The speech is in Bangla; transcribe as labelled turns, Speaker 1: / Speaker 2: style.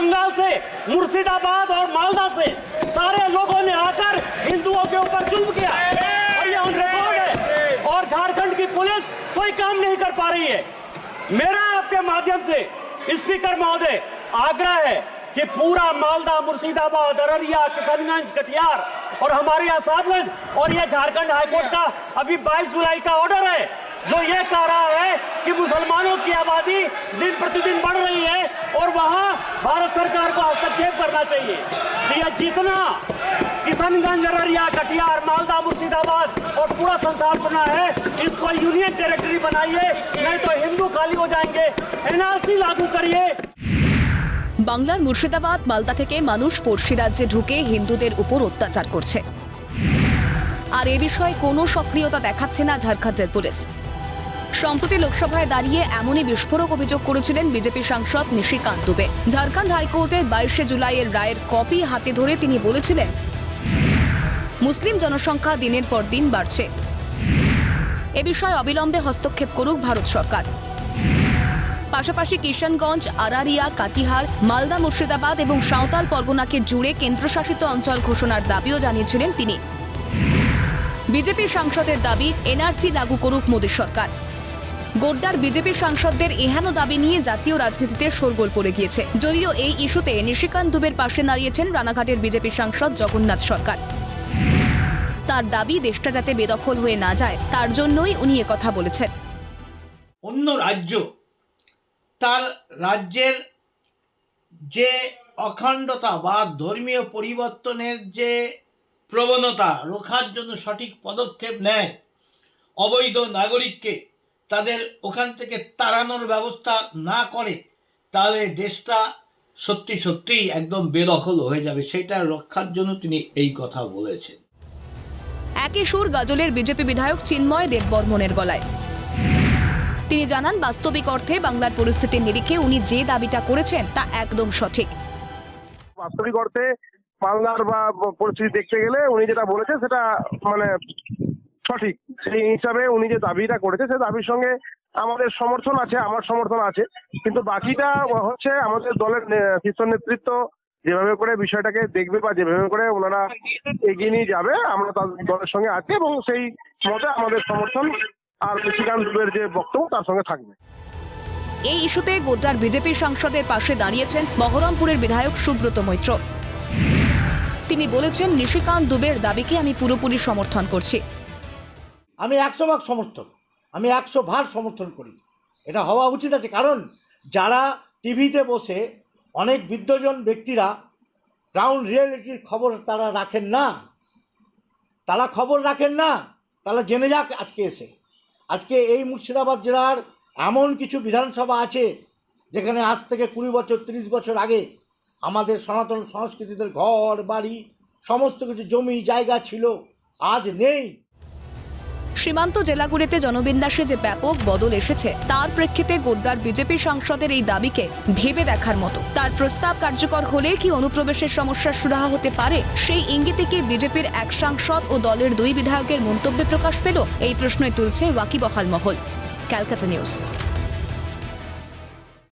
Speaker 1: बंगाल से, मुर्शिदाबाद और मालदा से सारे लोगों ने आकर हिंदुओं के ऊपर जुल्म किया। और ये ऑन रिकॉर्ड है। और झारखंड की पुलिस कोई काम नहीं कर पा रही है। मेरा आपके माध्यम से स्पीकर महोदय, आग्रह है कि पूरा मालदा, मुर्शिदाबाद, अररिया, किशनगंज, कटिहार और हमारे यहाँ साहबगंज और यह झारखंड हाईकोर्ट का अभी 22 जुलाई का ऑर्डर है। जो ये कह रहा है कि मुसलमानों की आबादी दिन प्रतिदिन बढ़ रही है और वहां भारत सरकार को हस्तक्षेप करना चाहिए कि यह जितना किशनगंज अररिया कटिहार मालदा मुर्शिदाबाद और पूरा संथालपना है इसको यूनियन टेरिटरी बनाइए नहीं तो हिंदू खाली हो जाएंगे एनआरसी लागू करिए
Speaker 2: বাংলার মুর্শিদাবাদ মালদা থেকে মানুষ পড়শি রাজ্যে ঢুকে হিন্দুদের উপর অত্যাচার করছে আর এ বিষয়ে কোনো সক্রিয়তা দেখাচ্ছে না ঝাড়খণ্ডের পুলিশ সম্প্রতি লোকসভায় দাঁড়িয়ে এমনই বিস্ফোরক অভিযোগ করেছিলেন বিজেপি সাংসদ নিশিকান্ত দুবে ঝাড়খণ্ড হাইকোর্টের বাইশে জুলাইয়ের রায়ের কপি হাতে ধরে তিনি বলেছিলেন, মুসলিম জনসংখ্যা দিনের পর দিন বাড়ছে। এ বিষয়ে অবিলম্বে হস্তক্ষেপ করুক ভারত সরকার। পাশাপাশি কিষানগঞ্জ, আরারিয়া, কাটিহার, মালদা, মুর্শিদাবাদ এবং সাঁওতাল পরগনাকে জুড়ে কেন্দ্রশাসিত অঞ্চল ঘোষণার দাবিও জানিয়েছিলেন তিনি। বিজেপি সাংসদের দাবি, এনআরসি লাগু করুক মোদী সরকার। গোড্ডার বিজেপি সাংসদদের এহেন দাবি নিয়ে জাতীয় রাজনীতিতে শোরগোল পড়ে গিয়েছে। যদিও এই ইস্যুতে নিশিকান্ত দুবের পাশে দাঁড়িয়েছেন রানাঘাটের বিজেপি সাংসদ জগন্নাথ সরকার। তার দাবি দেশটা যাতে বেদখল হয়ে না যায়, তার জন্যই উনি কথা বলেছেন।
Speaker 3: অন্য রাজ্য, তার রাজ্যের যে অখণ্ডতা বা ধর্মীয় পরিবর্তনের যে প্রবণতা রোখার জন্য সঠিক পদক্ষেপ নেয় অবৈধ নাগরিককে তাদের ওখান থেকে তাড়ানোর ব্যবস্থা না করে তাহলে দেশটা সত্যি সত্যিই একদম বেদখল হয়ে যাবে। সেটা রক্ষার জন্য তিনি এই কথা বলেছেন।
Speaker 2: একই সুর গাজলের বিজেপি বিধায়ক চিন্ময় দেববর্মনের গলায়। তিনি জানান বাস্তবিক অর্থে বাংলার পরিস্থিতির নিরিখে উনি যে দাবিটা করেছেন তা একদম সঠিক।
Speaker 4: বাস্তবিক অর্থে বাংলার বা পরিস্থিতি দেখতে গেলে উনি যেটা বলেছেন সেটা মানে সঠিক। সেই হিসাবে উনি যে দাবিটা করেছে, সে দাবির সঙ্গে আমাদের সমর্থন আছে, আমার সমর্থন আছে। কিন্তু বাকিটা হচ্ছে আমাদের দলের শীর্ষ নেতৃত্ব যেভাবে করে বিষয়টাকে দেখবে বা যেভাবে করে ওনারা এগিয়ে নিয়ে যাবে, আমরা তাদের দলের সঙ্গে আছি এবং সেই মতে আমাদের সমর্থন আর নিশিকান্ত দুবের যে বক্তব্য তার সঙ্গে থাকবে।
Speaker 2: এই ইস্যুতে গোড্ডার বিজেপি সাংসদের পাশে দাঁড়িয়েছেন বহরমপুরের বিধায়ক সুব্রত মৈত্র। তিনি বলেছেন, নিশিকান্ত দুবের দাবিকে আমি পুরোপুরি সমর্থন করছি।
Speaker 5: আমি একশো ভাগ সমর্থন আমি একশো ভাগ সমর্থন করি। এটা হওয়া উচিত আছে, কারণ যারা টিভিতে বসে অনেক বৃদ্ধজন ব্যক্তিরা গ্রাউন্ড রিয়েলিটির খবর তারা রাখেন না, তারা খবর রাখেন না, তারা জেনে যাক আজকে এসে। আজকে এই মুর্শিদাবাদ জেলার এমন কিছু বিধানসভা আছে, যেখানে আজ থেকে কুড়ি বছর, তিরিশ বছর আগে আমাদের সনাতন সংস্কৃতিদের ঘর, বাড়ি, সমস্ত কিছু জমি, জায়গা ছিল, আজ নেই।
Speaker 2: সীমান্ত জেলাগুলিতে জনবিন্যাসে যে ব্যাপক বদল এসেছে, তার প্রেক্ষিতে গোদ্দার বিজেপি সাংসদের এই দাবিকে ভেবে দেখার মতো। তার প্রস্তাব কার্যকর হলে কি অনুপ্রবেশের সমস্যার সুরাহা হতে পারে? সেই ইঙ্গিতে বিজেপির এক সাংসদ ও দলের দুই বিধায়কের মন্তব্যে প্রকাশ পেল? এই প্রশ্নই তুলছে ওয়াকিবহাল মহল। Calcutta news.